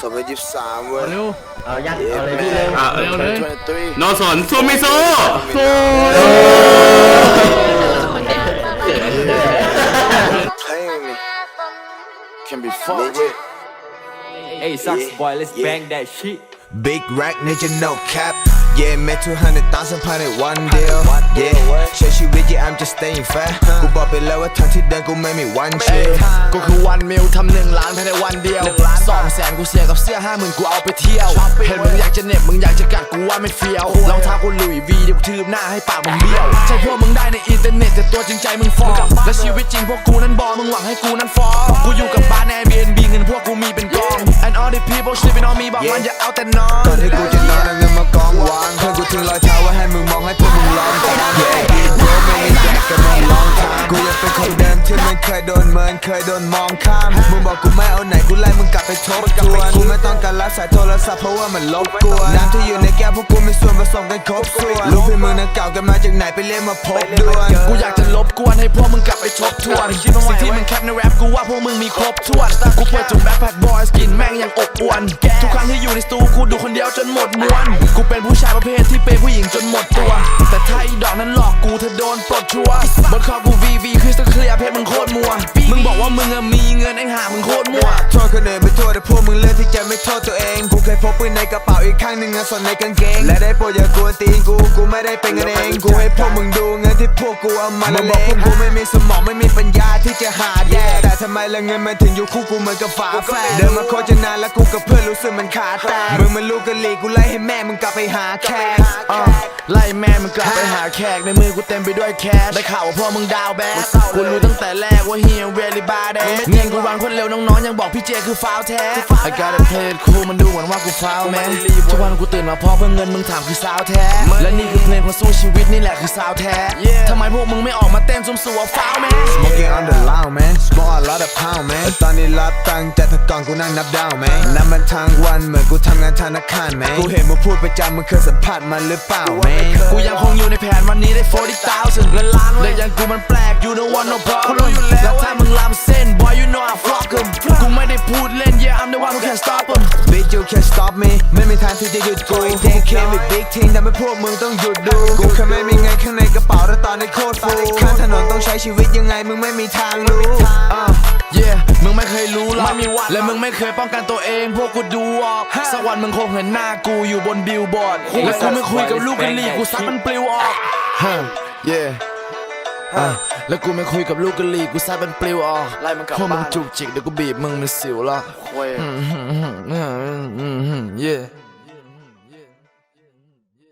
สมัยยี่สิบสามเว้ยเร็ว เอายัดเอาเลยพี่เลยอะเร็วเลยโนสนสู้ไม่สู้โซ่ playing me can be fun Hey, sucks boy, let's bang that shit. Big rack nigga no cap Yeah แม่200,000ภายในวันเดียว Yeah ใช้ชีวิต yeah I'm just staying fat กูบอกไปแล้วว่าทางที่เดินกูไม่มีวันเชื่อกูคือวันมิลทำหนึ่งล้านภายในวันเดียวสองแสนกูเสียกับเสื้อห้าหมื่นกูเอาไปเที่ยว เห็นมึงอยากจะเหน็บมึงอยากจะกัดกูว่าไม่เฟี้ยวรองเท้ากูหลุยวีเดี๋ยวกูทืบหน้าให้ปากมึงเบี้ยว ใช่พวกมึงได้ในอินเทอร์เน็ตแต่ตัวจริงใจมึงฟอร์มและชีวิตจริงพวกกูนั้นบอมึงหวังให้กูนั้นฟอร์มกูอยู่กับบ้านใน Airbnb เงินพวกกูมีเป็นกอง and all the people sleeping on me บอกมันอย่าเอาแต่นอนก่อนที่กูจะนอนเอาเงินมากองวางเพื่อนกูทิ้งรอยเท้าไว้ให้มึงมองให้พวกมึงลองตาม Yeah กูไม่มีแดกกันมาลองทางกูยังเป็นคนเดิมที่มันเคยโดนเมินเคยโดนมองข้ามมึงบอกกูไม่เอาไหนกูไล่มึงกลับไปทบทวนกูไม่ต้องการรับสายโทรศัพท์เพราะว่ามันลบกวนน้ำที่อยู่ในแก้วพวกกูมีส่วนผสมกันครบส่วนลูกพี่มึงนั้นเก่ากันมาจากไหนไปเรียกมาพบด่วนกูอยากจะลบกวนให้พวกมึงกลับไปทบทวนสิ่งที่มึงแคปในแรปกูว่าพวกมึงมีครบถ้วนกูเปิดจุดแบ็ค อยู่ในสตูกูดูคนเดียวจนหมดมวน กูเป็นผู้ชายประเภทที่เปย์ผู้หญิงจนหมดตัว แต่ถ้าอีดอกนั้นหลอกกูเธอโดนปลดชัวร์บนคอกูวีวีคือสเคลียร์เพจมึงโคตรมัว มึงบอกว่ามึงอะมีเงินไอ้ห่ามึงโคตรมั่วโทษคนอื่นไปทั่วแต่พวกมึงเลือกที่จะไม่โทษตัวเอง กูเคยพกปืนในกระเป๋าอีกข้างหนึ่งเงินสดในกางเกง และได้โปรดอย่ากวนตีนกู กูไม่ได้เป็นกันเอง กูให้พวกมึงดูเงินที่พวกกูเอามาละเลงพวกกูไม่มีสมองไม่มีปัญญาที่จะหาแดกแต่ทำไมละเงินมันถึงอยู่คู่กูเหมือนกับฝาแฝดเดินมาโคตรจะนานแล้วกูกับเพื่อนรู้สึกมันขาดแตกมึงมันลูกกะลีกูไล่ให้แม่มึงกลับไปหาแขกอะ ไล่แม่มึงกลับไปหาแขกในมือกูเต็มไปด้วยแคชได้ข่าวว่าพ่อมึงดาวแบสกูรู้ตั้งแต่แรกว่าเฮียเว ลิบาเดเงินกูรันคนเร็วน้องๆยังบอกพี่เจคือฟาวแท้ I got a play it cool มันดูเหมือนว่ากูฟาวแมนทุกวันกูตื่นมาเพราะเพื่อเงินมึงถามคือสาวแท้ และนี่คือเพลงคนสู้ชีวิตนี่แหละคือสาวแท้ทำไมพวกมึงไม่ออกมาเต้นซุ่มสัวฟาวแมน Smoking on the loud man Smoke a lot of pound man ตอนนี้รับตังค์แต่ถ้าก่อนกูนั่งนับดาว man นับมันทั้งวันเหมือนกูทำงานธนาคาร man กูเห็นมึงพูดประจำมึงเคยสัมผัสมันหรือเปล่า man กูยังคงอยู่ในแผนวันนี้ได้40,000เงินล้านเลยยังกูมันแปลก you don't want no problem น yeah I'm the one who can stop 'em Bitch you can't stop me ไม่มีทางที่จะหยุดกูกูเคมี big team ทำให้พวกมึงต้องหยุดดู กูแค่ไม่มีเงินข้างในกระเป๋าแต่ตอนนี้โคตรฟูข้างถนนต้องใช้ชีวิตยังไงมึงไม่มีทางรู้อะ yeah มึงไม่เคยรู้หรอกและมึงไม่เคยป้องกันตัวเอง พวกกูดูออกสักวันมึงคงเห็นหน้ากูอยู่บนบิลบอร์ดและกูไม่คุยกับลูกกะลีกูซัดมันปลิวออกฮะ yeah อะแล้วกูไม่คุยกับลูกกะลีกูซัดมันปลิวออกไล่มันกลับบ้านพวกมึงจุกจิกเดี๋ยวกูบีบมึงเป็นสิวละอืมอืมอืมอืมอืม yeah